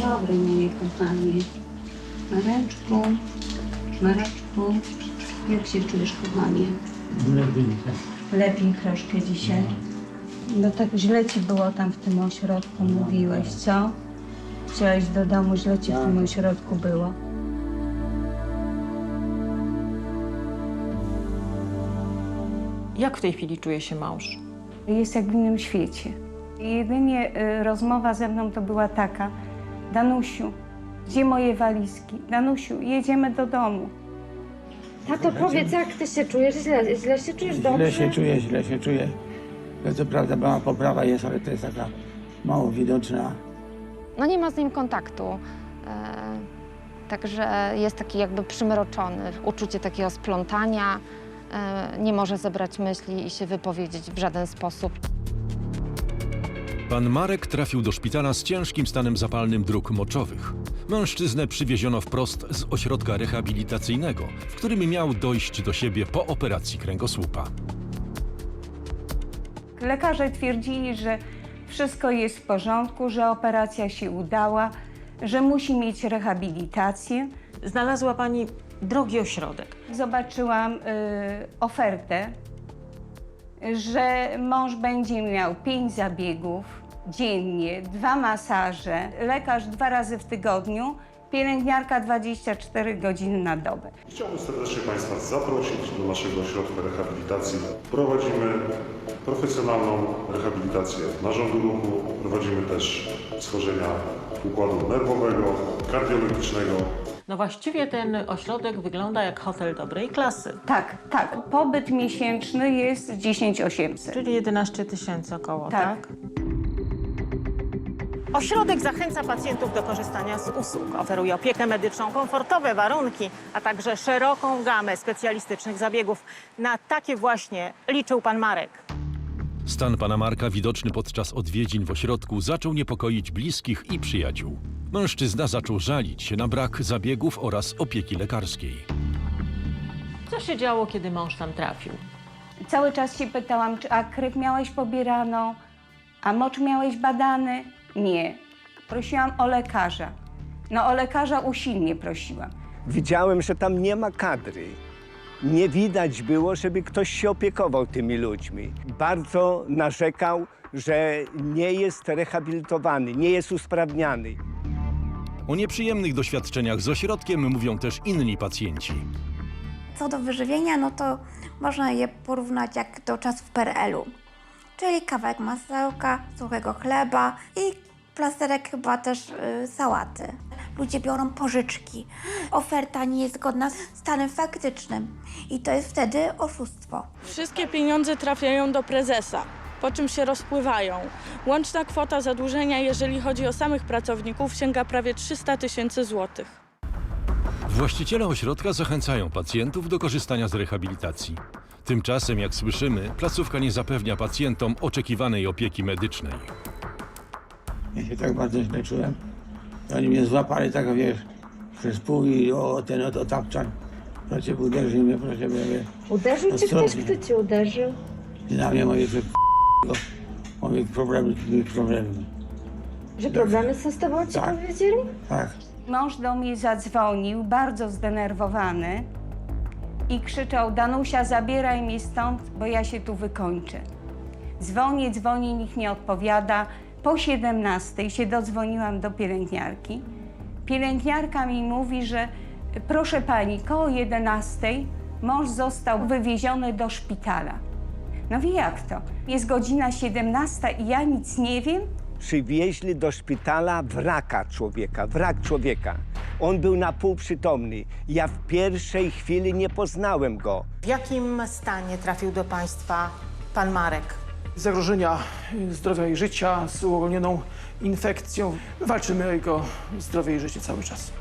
dobry, moje kochanie. Mareczku, Mareczku, jak się czujesz, kochanie? Lepiej troszkę dzisiaj. No tak źle ci było tam w tym ośrodku, mówiłeś, co? Chciałeś do domu, źle ci w tym ośrodku było. Jak w tej chwili czuje się mąż? Jest jak w innym świecie. Jedynie y, rozmowa ze mną to była taka, Danusiu, gdzie moje walizki? Danusiu, jedziemy do domu. Tato, powiedz, jak ty się czujesz? Źle, źle się czujesz? Dobrze? Źle się czuję, źle się czuję. To co prawda mała poprawa jest, ale to jest taka mało widoczna. No nie ma z nim kontaktu. E, także jest taki jakby przymroczony. Uczucie takiego splątania. E, nie może zebrać myśli i się wypowiedzieć w żaden sposób. Pan Marek trafił do szpitala z ciężkim stanem zapalnym dróg moczowych. Mężczyznę przywieziono wprost z ośrodka rehabilitacyjnego, w którym miał dojść do siebie po operacji kręgosłupa. Lekarze twierdzili, że wszystko jest w porządku, że operacja się udała, że musi mieć rehabilitację. Znalazła pani drogi ośrodek. Zobaczyłam y, ofertę, że mąż będzie miał pięć zabiegów dziennie, dwa masaże, lekarz dwa razy w tygodniu, pielęgniarka 24 godziny na dobę. Chciałbym serdecznie Państwa zaprosić do naszego ośrodka rehabilitacji. Prowadzimy profesjonalną rehabilitację narządu ruchu, prowadzimy też schorzenia układu nerwowego, kardiologicznego, No właściwie ten ośrodek wygląda jak hotel dobrej klasy, Tak, tak. Pobyt miesięczny jest 10 800. czyli 11 tysięcy około, tak? Tak. Ośrodek zachęca pacjentów do korzystania z usług. Oferuje opiekę medyczną, komfortowe warunki, a także szeroką gamę specjalistycznych zabiegów. Na takie właśnie liczył pan Marek. Stan pana Marka, widoczny podczas odwiedzin w ośrodku, zaczął niepokoić bliskich i przyjaciół. Mężczyzna zaczął żalić się na brak zabiegów oraz opieki lekarskiej. Co się działo, kiedy mąż tam trafił? Cały czas się pytałam, czy a krew miałeś pobieraną, a mocz miałeś badany? Nie. Prosiłam o lekarza. No o lekarza usilnie prosiłam. Widziałem, że tam nie ma kadry. Nie widać było, żeby ktoś się opiekował tymi ludźmi. Bardzo narzekał, że nie jest rehabilitowany, nie jest usprawniany. O nieprzyjemnych doświadczeniach z ośrodkiem mówią też inni pacjenci. Co do wyżywienia, no to można je porównać jak do czasów PRL-u. Czyli kawałek masełka, suchego chleba i plasterek chyba też y, sałaty. Ludzie biorą pożyczki. Oferta nie jest zgodna z stanem faktycznym i to jest wtedy oszustwo. Wszystkie pieniądze trafiają do prezesa, po czym się rozpływają. Łączna kwota zadłużenia, jeżeli chodzi o samych pracowników, sięga prawie 300 tysięcy złotych. Właściciele ośrodka zachęcają pacjentów do korzystania z rehabilitacji. Tymczasem, jak słyszymy, placówka nie zapewnia pacjentom oczekiwanej opieki medycznej. Ja się tak bardzo źle czułem. Oni mnie złapali tak, wiesz, przez pół i o ten oto tapczan. Proszę, uderzył mnie, proszę, mnie. Uderzył cię ktoś? Kto cię uderzył? I na mnie mówię, że go. Mówię, problemy, problemy. Że problemy są z tobą, ci Tak. powiedzieli? Tak. Mąż do mnie zadzwonił, bardzo zdenerwowany i krzyczał: Danusia, zabieraj mnie stąd, bo ja się tu wykończę. Dzwonię, dzwonię, nikt nie odpowiada. Po 17 się dodzwoniłam do pielęgniarki. Pielęgniarka mi mówi, że proszę pani, koło 11 mąż został wywieziony do szpitala. No wie jak to? Jest godzina 17 i ja nic nie wiem? Przywieźli do szpitala wraka człowieka, wrak człowieka. On był na pół przytomny. Ja w pierwszej chwili nie poznałem go. W jakim stanie trafił do państwa pan Marek? zagrożenia zdrowia i życia z uogólnioną infekcją. Walczymy o jego zdrowie i życie cały czas.